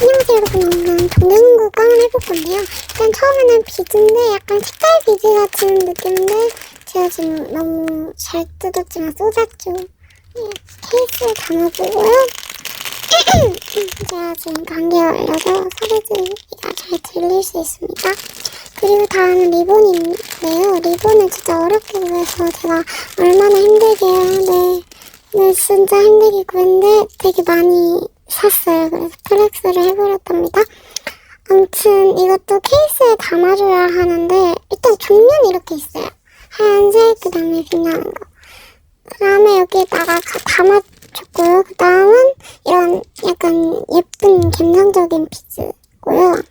안녕하세요 여러분 오늘은 동대문구 깡을 해볼 건데요. 일단 처음에는 비즈인데 약간 색깔 비즈 같은 느낌인데 제가 지금 너무 잘 뜯었지만 쏟았죠 네, 케이스에 담아주고요. 제가 지금 감기에 걸려서 소리가 잘 들릴 수 있습니다. 그리고 다음은 리본인데요. 리본을 진짜 어렵게 구해서 제가 얼마나 힘들게 네, 네 진짜 힘들게 구했는데 되게 많이 샀어요. 그래서 플렉스를 해버렸답니다. 아무튼 이것도 케이스에 담아줘야 하는데 일단 종류는 이렇게 있어요. 하얀색, 그 다음에 빛나는 거. 그 다음에 여기에다가 가- 담아줬고요. 그 다음은 이런 약간 예쁜 감성적인 비즈고요.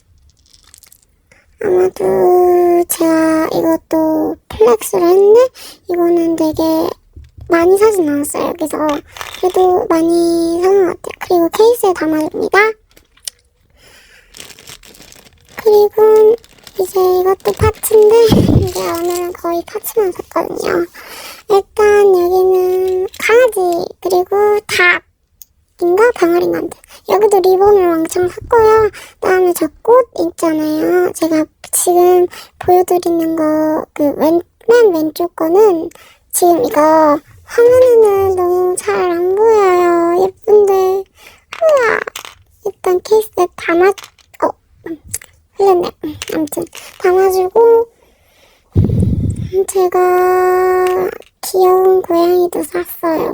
아마도 제가 이것도 플렉스를 했는데 이거는 되게 많이 사진 않았어요. 그래서 그래도 많이 사는 것 같아요. 그리고 케이스에 담아줍니다. 그리고 이제 이것도 파츠인데 이제 오늘은 거의 파츠만 샀거든요. 일단 여기는 강아지 그리고 닭인가 방아리인가 아무튼 여기도 리본을 왕창 샀고요. 그다음에 저 꽃 있잖아요. 제가 지금 보여드리는 거 그 왼 맨 왼쪽 거는 지금 이거 화면에는 너무 잘 안 보여요. 예쁜데. 우와. 일단 케이스에 담아, 어, 음, 흘렸네. 음, 아무튼, 담아주고, 음, 제가 귀여운 고양이도 샀어요.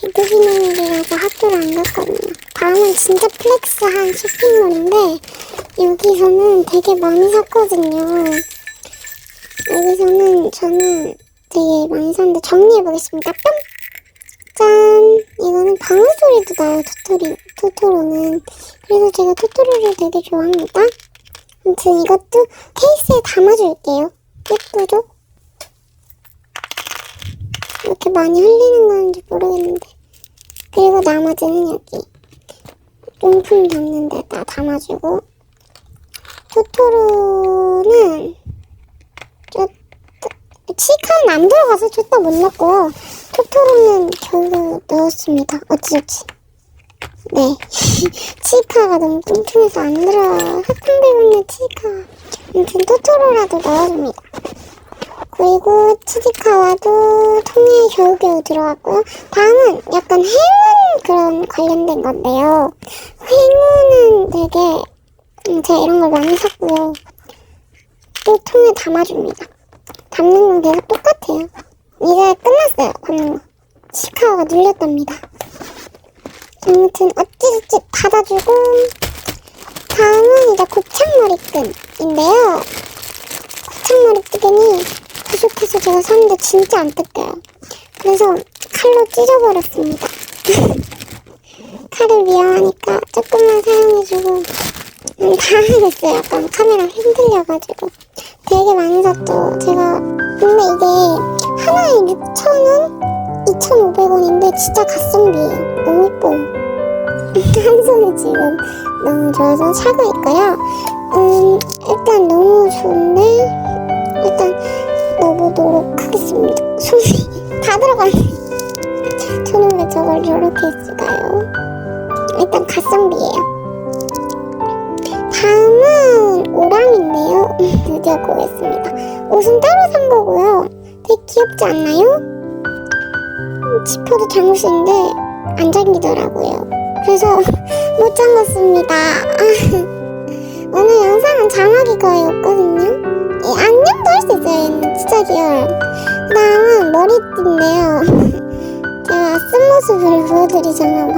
개그비놈이라서 학교를 안 갔거든요. 다음은 진짜 플렉스한 쇼핑몰인데, 여기서는 되게 많이 샀거든요. 여기서는 저는 되게 많이 샀는데 정리해보겠습니다. 뿅! 짠! 이거는 방울 소리도 나요, 토토리, 토토로는. 그래서 제가 토토로를 되게 좋아합니다. 아무튼 이것도 케이스에 담아줄게요. 예쁘죠? 이렇게 많이 흘리는 건지 모르겠는데. 그리고 나머지는 여기. 용품 담는 데다 담아주고. 토토로는 저 치카는 안 들어가서 저도 못 넣고 토토로는 겨우 넣었습니다. 어찌어찌. 네. 치카가 너무 뚱뚱해서 안 들어가요. 학생들분의 치카. 아무튼 토토로라도 넣어줍니다. 그리고 치즈카와도 통에 겨우겨우 들어갔고요. 다음은 약간 행운 그런 관련된 건데요. 행운은 되게 음, 제가 이런 걸 많이 샀고요. 또 통에 담아줍니다. 담는 건 계속 똑같아요. 이제 끝났어요, 담는 거. 시카고가 눌렸답니다. 아무튼 어찌저찌 닫아주고 다음은 이제 곱창머리끈인데요. 곱창머리끈이 부족해서 제가 샀는데 진짜 안 뜯겨요. 그래서 칼로 찢어버렸습니다. 칼을 미워하니까 조금만 사용해주고 음, 당황했어요. 약간 카메라 흔들려가지고. 되게 많이 샀죠. 제가 근데 이게 하나에 6,000원? 2,500원인데 진짜 가성비예요. 너무 예뻐요. 한 손에 지금 너무 좋아서 사고 있고요. 음, 일단 너무 좋은데 일단 넣어보도록 하겠습니다. 손이 다 들어가네. 저는 왜 저걸 이렇게 했을까요? 일단 가성비예요. 드디어 구했습니다. 옷은 따로 산 거고요. 되게 귀엽지 않나요? 음, 지퍼도 잠옷인데 안 잠기더라고요. 그래서 못 잠갔습니다. 오늘 영상은 장화기 거의 없거든요. 이 안녕도 할 수 있어요. 진짜 귀여워요. 그 다음은 머리띠인데요. 제가 쓴 모습을 보여드리자면